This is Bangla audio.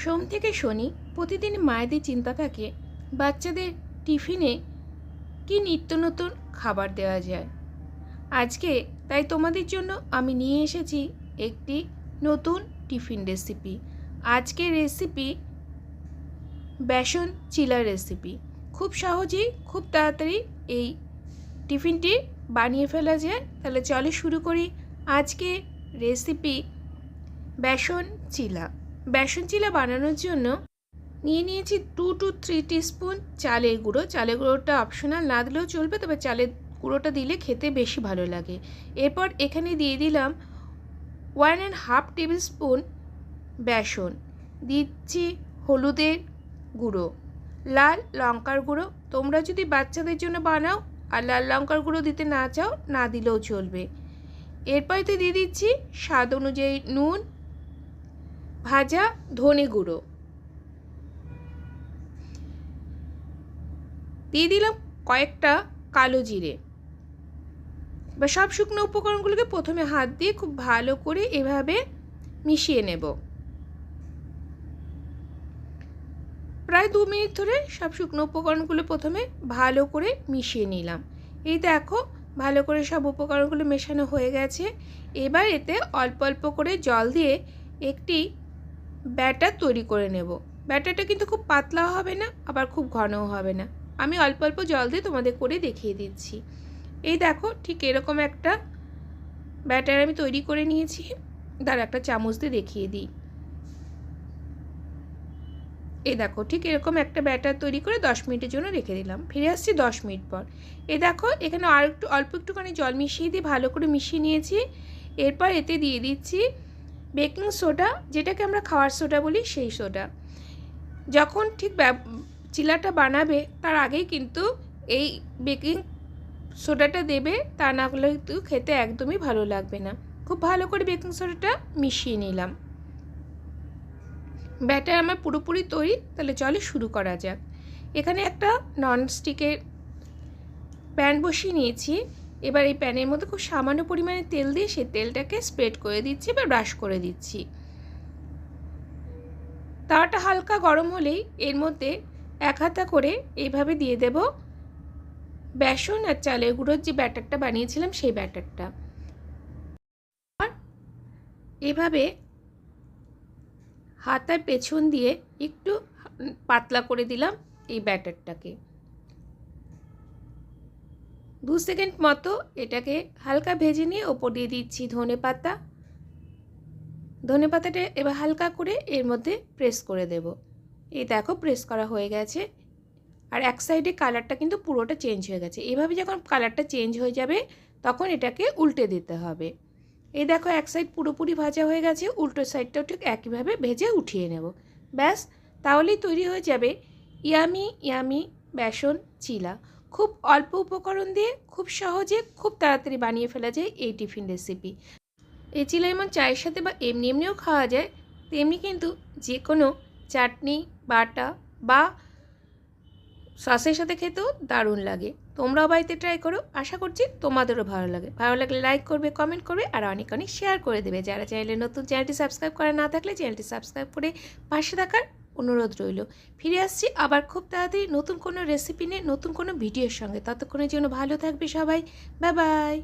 সোম থেকে শনি প্রতিদিন মায়েদের চিন্তা থাকে, বাচ্চাদের টিফিনে কি নিত্য নতুন খাবার দেওয়া যায়। আজকে তাই তোমাদের জন্য আমি নিয়ে এসেছি একটি নতুন টিফিন রেসিপি। আজকের রেসিপি বেসন চিলা রেসিপি। খুব সহজেই, খুব তাড়াতাড়ি এই টিফিনটি বানিয়ে ফেলা যায়। তাহলে চলে শুরু করি আজকে রেসিপি বেসন চিলা। বেসন চিলা বানানোর জন্য নিয়ে নিয়েছি টু টু থ্রি টিস্পুন চালের গুঁড়ো। চালের গুঁড়োটা অপশনাল না দিলেও চলবে, তবে চালের গুঁড়োটা দিলে খেতে বেশি ভালো লাগে। এরপর এখানে দিয়ে দিলাম one and half tablespoon besan. দিচ্ছি হলুদের গুঁড়ো, লাল লঙ্কার গুঁড়ো। তোমরা যদি বাচ্চাদের জন্য বানাও আর লাল লঙ্কার গুঁড়ো দিতে না চাও, না দিলেও চলবে। এরপর তো দিয়ে দিচ্ছি স্বাদ অনুযায়ী নুন ভাজা ধনে গুঁড়ো। দিয়ে দিলাম কয়েকটা কালো জিরে। বা সব শুকনো উপকরণগুলোকে প্রথমে হাত দিয়ে খুব ভালো করে এভাবে মিশিয়ে নেব। প্রায় দু মিনিট ধরে সব শুকনো উপকরণগুলো প্রথমে ভালো করে মিশিয়ে নিলাম। এই দেখো, ভালো করে সব উপকরণগুলো মেশানো হয়ে গেছে। এবার এতে অল্প অল্প করে জল দিয়ে একটি ব্যাটার তৈরি করে নেব। ব্যাটারটা কিন্তু খুব পাতলাও হবে না, আবার খুব ঘনও হবে না। আমি অল্প অল্প জল দিয়ে তোমাদের করে দেখিয়ে দিচ্ছি। এই দেখো, ঠিক এরকম একটা ব্যাটার আমি তৈরি করে নিয়েছি। দাঁড়া, একটা চামচ দিয়ে দেখিয়ে দিই। এই দেখো, ঠিক এরকম একটা ব্যাটার তৈরি করে দশ মিনিটের জন্য রেখে দিলাম। ফিরে আসছি দশ মিনিট পর। এ দেখো, এখানে আর একটু অল্প একটুখানি জল মিশিয়ে দিয়ে ভালো করে মিশিয়ে নিয়েছি। এরপর এতে দিয়ে দিচ্ছি বেকিং সোডা, যেটাকে আমরা খাওয়ার সোডা বলি, সেই সোডা। যখন ঠিক চিলাটা বানাবে, তার আগেই কিন্তু এই বেকিং সোডাটা দেবে, তা না হলে কিন্তু খেতে একদমই ভালো লাগবে না। খুব ভালো করে বেকিং সোডাটা মিশিয়ে নিলাম। ব্যাটার আমার পুরোপুরি তৈরি, তাহলে চলে শুরু করা যাক। এখানে একটা ননস্টিকের প্যান বসিয়ে নিয়েছি। এবার এই প্যানের মধ্যে খুব সামান্য পরিমাণে তেল দিয়ে সেই তেলটাকে স্প্রেড করে দিচ্ছি বা ব্রাশ করে দিচ্ছি। তাওয়াটা হালকা গরম হলেই এর মধ্যে এক হাতা করে এইভাবে দিয়ে দেব বেসন আর চালের গুঁড়োর যে ব্যাটারটা বানিয়েছিলাম সেই ব্যাটারটা। আর এভাবে হাতার পেছন দিয়ে একটু পাতলা করে দিলাম এই ব্যাটারটাকে। দু সেকেন্ড মতো এটাকে হালকা ভেজে নিয়ে ওপর দিয়ে দিচ্ছি ধনে পাতা। ধনে পাতাটা এবার হালকা করে এর মধ্যে প্রেস করে দেব। এই দেখো প্রেস করা হয়ে গেছে। আর এক সাইডে কালারটা কিন্তু পুরোটা চেঞ্জ হয়ে গেছে। এভাবে যখন কালারটা চেঞ্জ হয়ে যাবে, তখন এটাকে উল্টে দিতে হবে। এই দেখো এক সাইড পুরোপুরি ভাজা হয়ে গেছে, উল্টো সাইডটাও ঠিক একইভাবে ভেজে উঠিয়ে নেব। ব্যাস, তাহলেই তৈরি হয়ে যাবে ইয়ামি ইয়ামি বেসন চিলা। খুব অল্প উপকরণ দিয়ে খুব সহজে খুব তাড়াতাড়ি বানিয়ে ফেলা যায় এই টিফিন রেসিপি এই চিলা এমন চায়ের সাথে বা এমনি এমনিও খাওয়া যায়, তেমনি কিন্তু যে কোনো চাটনি, বাটা বা সসের সাথে খেতেও দারুণ লাগে। তোমরাও বাড়িতে ট্রাই করো, আশা করছি তোমাদেরও ভালো লাগে। ভালো লাগলে লাইক করবে কমেন্ট করবে, আর অনেক অনেক শেয়ার করে দেবে। যারা চ্যানেলে নতুন চ্যানেলটি সাবস্ক্রাইব করা না থাকলে চ্যানেলটি সাবস্ক্রাইব করে পাশে থাকার অনুরোধ রইল। ফিরে আসছি আবার খুব তাড়াতাড়ি নতুন কোনো রেসিপি নিয়ে, নতুন কোনো ভিডিওর সঙ্গে। ততক্ষণের জন্য ভালো থাকবে সবাই। Bye bye